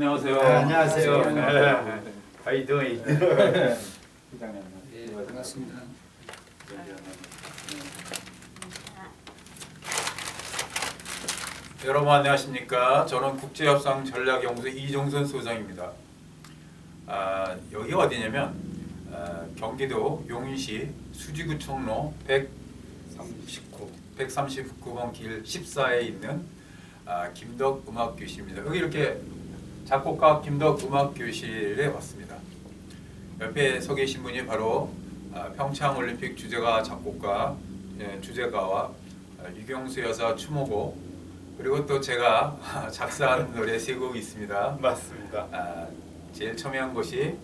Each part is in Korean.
안녕하세요. 네, 안녕하세요. 네. 네. How you doing? 회장님. 네, 반갑습니다. 여러분 안녕하십니까? 저는 국제협상 전략연구소 이종선 소장입니다. 아, 여기 어디냐면 아, 경기도 용인시 수지구청로 139 139번 길 14에 있는 아, 김덕 음악교실입니다. 여기 이렇게 작곡가 김덕 음악교실에 왔습니다. 옆에 서 계신 분이 바로 아, 평창 올림픽 주제가 작곡가 예, 주제가와 아, 유경수 여사 추모곡 그리고 또 제가 작사한 노래 세곡 있습니다. 맞습니다. 아, 제일 첨예한 것이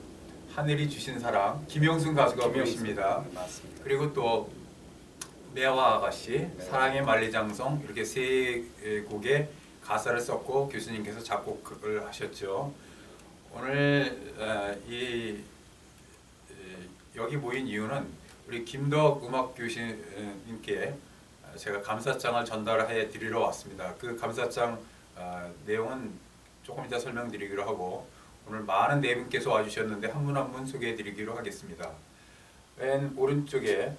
하늘이 주신 사랑 김영순 가수가 부르십니다. 맞습니다. 그리고 또 매와 아가씨 네. 사랑의 만리장성 이렇게 세 곡의 가사를 썼고 교수님께서 작곡을 하셨죠. 오늘 어, 이 에, 여기 모인 이유는 우리 김덕 음악 교수님께 제가 감사장을 전달해 드리러 왔습니다. 그 감사장 어, 내용은 조금 이따 설명드리기로 하고 오늘 많은 네 분께서 와주셨는데 한 분 한 분 소개해 드리기로 하겠습니다. 맨 오른쪽에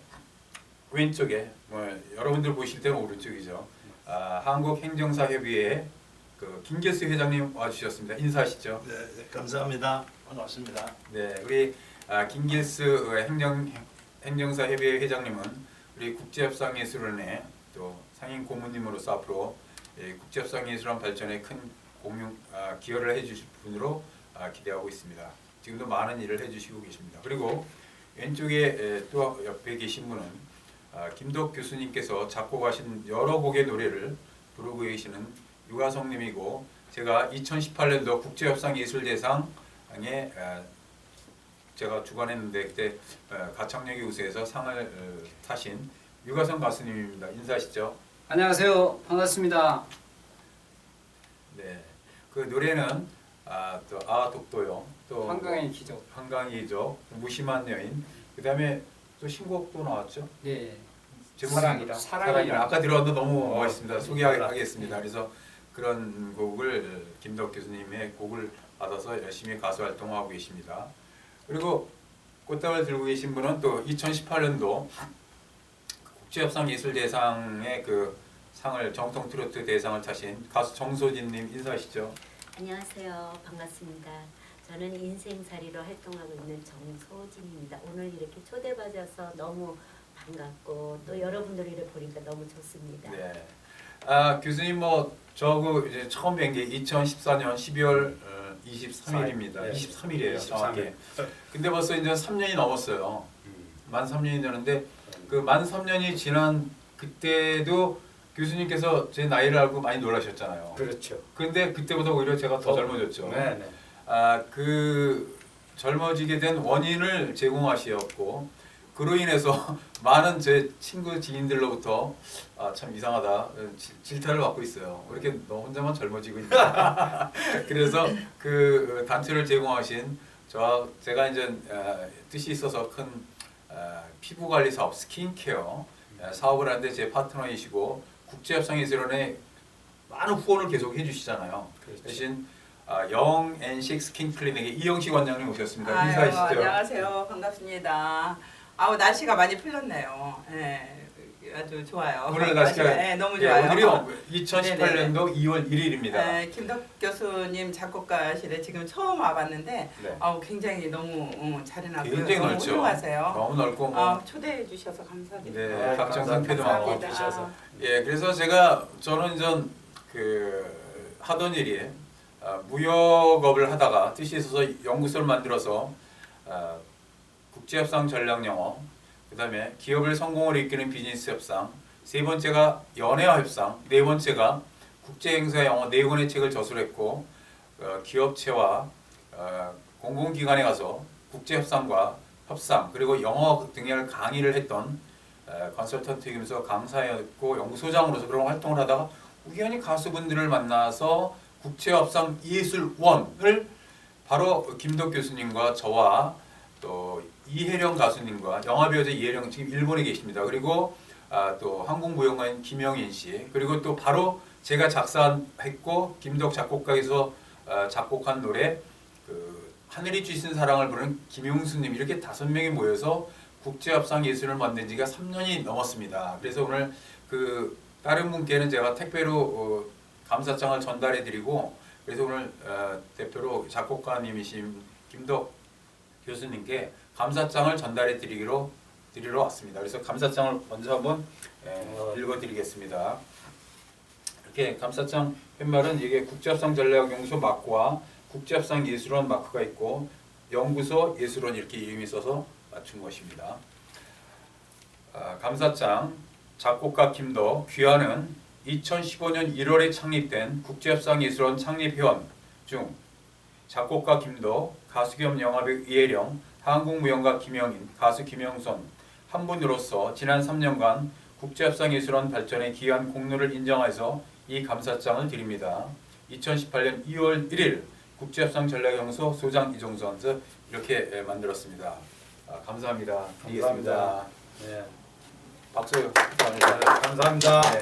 왼쪽에 뭐 여러분들 보실 때는 오른쪽이죠. 아, 한국행정사협의회 그 김계수 회장님 와주셨습니다. 인사하시죠. 네, 네, 감사합니다. 반갑습니다. 네, 우리 아, 김길수 행정 행정사협의회 회장님은 우리 국제협상예술원의 또 상임 고문님으로서 앞으로 예, 국제협상예술원 발전에 큰 공유 아, 기여를 해주실 분으로 아, 기대하고 있습니다. 지금도 많은 일을 해주시고 계십니다. 그리고 왼쪽에 에, 또 옆에 계신 분은 아, 김덕 교수님께서 작곡하신 여러 곡의 노래를 부르고 계시는 유가성님이고 제가 2018년도 국제협상예술대상에 아, 제가 주관했는데 그때 어, 가창력이 우수해서 상을 어, 타신 유가성 가수님입니다. 인사하시죠? 안녕하세요. 반갑습니다. 네. 그 노래는 아, 또 아 독도요. 또 한강의 기적. 한강이죠. 무심한 여인. 그 다음에 또 신곡도 나왔죠. 네. 제목이 사랑이라. 사랑이라. 아까 들었는데 너무 어, 멋있습니다. 네. 소개하겠습니다. 그래서 그런 곡을 김덕 교수님의 곡을 받아서 열심히 가수 활동하고 계십니다. 그리고 꽃다발 들고 계신 분은 또 2018년도 국제협상예술대상의 그 상을 정통 트로트 대상을 타신 가수 정소진님 인사하시죠. 안녕하세요. 반갑습니다. 저는 인생살이로 활동하고 있는 정소진입니다. 오늘 이렇게 초대받아서 너무 반갑고 또 여러분들 이를 보니까 너무 좋습니다. 네. 아 교수님 뭐 저그 이제 처음 뵌 게 2014년 12월 23일입니다. 네. 23일이에요. 정확히. 23일. 근데 벌써 이제 3년이 넘었어요. 음, 만 3년이 되는데 그 만 3년이 지난 그때도 교수님께서 제 나이를 알고 많이 놀라셨잖아요. 그렇죠. 근데 그때보다 오히려 제가 더 어, 젊어졌죠. 네, 네. 아, 그 젊어지게 된 원인을 제공하시었고 그로 인해서 많은 제 친구 지인들로부터 아, 참 이상하다 질- 질타를 받고 있어요. 왜 이렇게 너 혼자만 젊어지고 있냐. 그래서 그 단체를 제공하신 저 제가 이제 아, 뜻이 있어서 큰 아, 피부 관리 사업 스킨케어 아, 사업을 하는데 제 파트너이시고 국제협상예술원에 많은 후원을 계속 해주시잖아요. 그렇죠. 대신 아, 영앤식 스킨 클리닉의 이영식 원장님 오셨습니다. 아유, 인사하시죠. 안녕하세요. 반갑습니다. 아우 날씨가 많이 풀렸네요. 예, 아주 좋아요. 오늘 날씨가 예, 너무 예, 좋아요. 오늘이 2018년도 2월 1일입니다. 예, 김덕 교수님 작곡가실에 지금 처음 와봤는데 네. 아우 굉장히 너무 어, 잘해놨고요. 굉장히 너무 넓죠. 훌륭하세요. 너무 넓고 뭐 아, 초대해 주셔서 감사드립니다. 네, 아, 각종 감사합니다. 상패도 많고 감사합니다. 주셔서. 예, 그래서 제가 저는 전그 하던 일이 아, 무역업을 하다가 뜻이 있어서 연구소를 만들어서 아, 국제협상 전략 영어, 그 다음에 기업을 성공을 이끄는 비즈니스 협상, 세 번째가 연애와 협상, 네 번째가 국제 행사 영어 네 권의 책을 저술했고 어, 기업체와 어, 공공기관에 가서 국제 협상과 협상 그리고 영어 등의 강의를 했던 에, 컨설턴트이면서 강사였고 연구소장으로서 그런 활동을 하다가 우연히 가수분들을 만나서 국제협상 예술원을 바로 김덕 교수님과 저와 또 이혜령 가수님과 영화배우자 이혜령 지금 일본에 계십니다. 그리고 아, 또 한국무용가인 김영인 씨 그리고 또 바로 제가 작사했고 김덕 작곡가에서 어, 작곡한 노래 그 하늘이 주신 사랑을 부르는 김용수님 이렇게 다섯 명이 모여서 국제합상 예술을 만든 지가 3년이 넘었습니다. 그래서 오늘 그 다른 분께는 제가 택배로 어, 감사장을 전달해 드리고 그래서 오늘 어, 대표로 작곡가님이신 김덕 교수님께 감사장을 전달해 드리기로 드리러 왔습니다. 그래서 감사장을 먼저 한번 예, 읽어 드리겠습니다. 이렇게 감사장 팻말은 이게 국제합상 전략 연구소 마크와 국제합상 예술원 마크가 있고 연구소 예술원 이렇게 이름이 써서 맞춘 것입니다. 아, 감사장 작곡가 김덕 귀하는 2015년 1월에 창립된 국제협상예술원 창립회원 중 작곡가 김덕, 가수 겸 영화배우 이혜령, 한국무용가 김영인, 가수 김영선 한 분으로서 지난 3년간 국제협상예술원 발전에 기여한 공로를 인정해서 이 감사장을 드립니다. 2018년 2월 1일 국제협상 전략연구소 소장 이종선 저 이렇게 예, 만들었습니다. 아, 감사합니다. 드리겠습니다. 네. 박수 감사합니다. 감사합니다. 네, 네.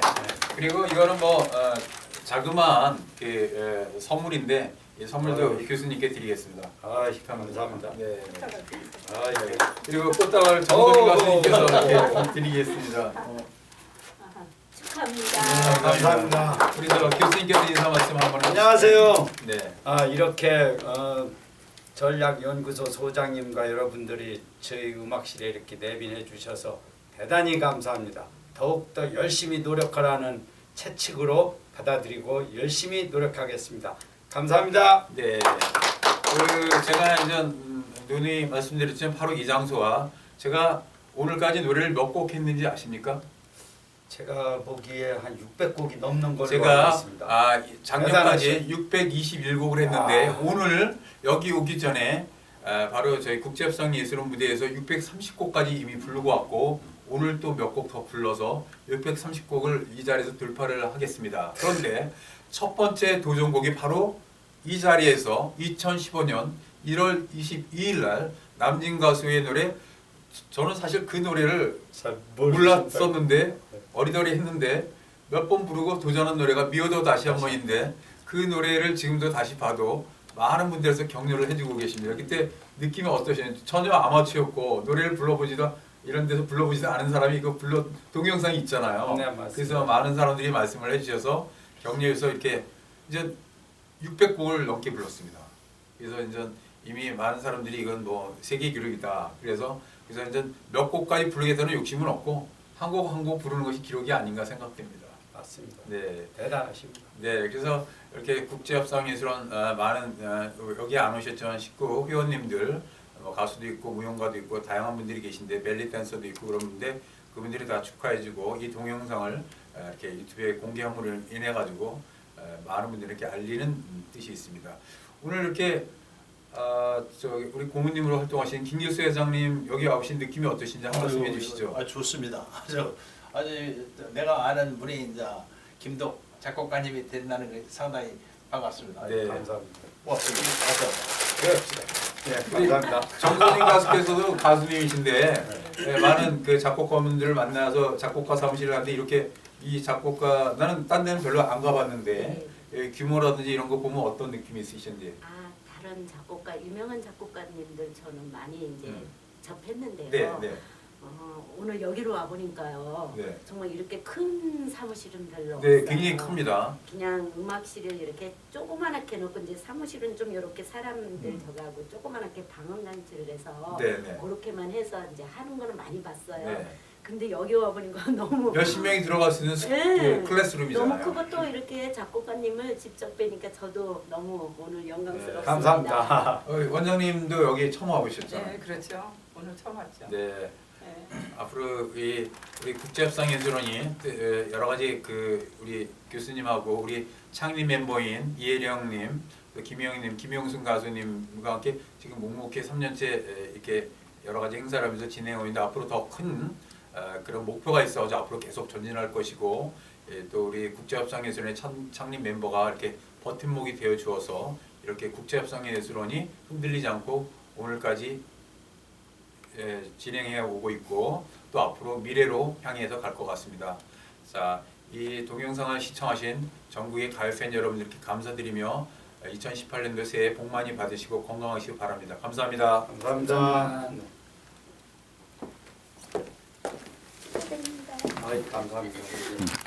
그리고 이거는 뭐 어, 자그마한 그 에, 선물인데 이 선물도 아유. 교수님께 드리겠습니다. 아, 감사합니다. 네. 아, 예. 그리고 꽃다발 정선희 오. 가수님께서 이렇게 드리겠습니다. 어, 축하합니다. 네, 감사합니다. 우리 저 교수님께서 인사 말씀 한번. 안녕하세요. 네. 아, 이렇게 어, 전략연구소 소장님과 여러분들이 저희 음악실에 이렇게 내빈해 주셔서 대단히 감사합니다. 더욱더 열심히 노력하라는 채찍으로 받아들이고 열심히 노력하겠습니다. 감사합니다. 네. 그 제가 이제 음, 누누이 말씀드렸지만 바로 이 장소와 제가 오늘까지 노래를 몇 곡 했는지 아십니까? 제가 보기에 한 600곡이 넘는 걸로 알고 제가 있습니다. 아, 작년까지 621곡을 했는데 아. 오늘 여기 오기 전에 아, 바로 저희 국제협상 예술원 무대에서 630곡까지 이미 부르고 왔고 오늘 또 몇 곡 더 불러서 630곡을 이 자리에서 돌파를 하겠습니다. 그런데 첫 번째 도전곡이 바로 이 자리에서 2015년 1월 22일 날 남진 가수의 노래 저는 사실 그 노래를 잘 몰랐었는데 어리더리 했는데 몇 번 부르고 도전한 노래가 미워도 다시 한 번인데 그 노래를 지금도 다시 봐도 많은 분들에서 격려를 해주고 계십니다. 그때 느낌이 어떠셨는지 전혀 아마추어였고 노래를 불러보지도 이런 데서 불러보지도 않은 사람이 이거 불러 동영상이 있잖아요. 네, 맞습니다. 그래서 많은 사람들이 말씀을 해주셔서 격려해서 이렇게 이제 600곡을 넘게 불렀습니다. 그래서 이제 이미 많은 사람들이 이건 뭐 세계 기록이다. 그래서 그래서 이제 몇 곡까지 부르겠다는 욕심은 없고 한 곡 한 곡 부르는 것이 기록이 아닌가 생각됩니다. 맞습니다. 네, 대단하십니다. 네. 그래서 이렇게 국제협상예술원 어, 많은 어, 여기 안 오셨지만 식구 회원님들 뭐 가수도 있고 무용가도 있고 다양한 분들이 계신데 벨리 댄서도 있고 그러는데 그분들이 다 축하해주고 이 동영상을 어, 이렇게 유튜브에 공개함으로 인해 가지고 어, 많은 분들에게 알리는 음, 뜻이 있습니다. 오늘 이렇게 아, 저 우리 고문님으로 활동하신 김길수 회장님 여기 와보신 느낌이 어떠신지 한 말씀 해주시죠. 아 좋습니다. 저 아주 내가 아는 분이 이제 김덕 작곡가님이 된다는 게 상당히 반갑습니다. 네. 감사합니다. 고맙습니다. 네, 감사합니다. 정선인 가수께서도 가수님이신데 네, 많은 그 작곡가분들을 만나서 작곡가 사무실을 갔는데 이렇게 이 작곡가 나는 딴 데는 별로 안 가봤는데 예, 규모라든지 이런 거 보면 어떤 느낌이 있으신지. 아 다른 작곡가 유명한 작곡가님들 저는 많이 이제 음. 접했는데요. 네, 네, 어, 오늘 여기로 와 보니까요. 네. 정말 이렇게 큰 사무실은 별로 네, 없어요. 굉장히 큽니다. 그냥 음악실을 이렇게 조그만하게 놓고 이제 사무실은 좀 이렇게 사람들 음. 저가고 조그만하게 방음 장치를 해서 네, 네. 그렇게만 해서 이제 하는 거는 많이 봤어요. 네. 근데 여기 와 보니까 너무 몇십 명이 들어갈 수 있는 스- 네. 그 클래스룸이잖아요. 너무 크고 또 이렇게 작곡가님을 직접 뵈니까 저도 너무 오늘 영광스럽습니다. 네, 감사합니다. 어, 원장님도 여기 처음 와보셨잖아요. 네, 그렇죠. 오늘 처음 왔죠. 네. 네. 앞으로 이 우리 국제협상예술원이 또, 에, 여러 가지 그 우리 교수님하고 우리 창립 멤버인 이혜령님, 또 김영희님, 김용순 가수님과 함께 지금 묵묵히 3년째 이렇게 여러 가지 행사를 하면서 진행하고 있는데 앞으로 더 큰 그런 목표가 있어서 앞으로 계속 전진할 것이고 예, 또 우리 국제협상 예술원의 창- 창립 멤버가 이렇게 버팀목이 되어 주어서 이렇게 국제협상 예술원이 흔들리지 않고 오늘까지 예, 진행해 오고 있고 또 앞으로 미래로 향해서 갈 것 같습니다. 자, 이 동영상을 시청하신 전국의 가요 팬 여러분들께 감사드리며 2018년도 새해 복 많이 받으시고 건강하시기 바랍니다. 감사합니다. 감사합니다. 감사합니다. 아이 감사합니다.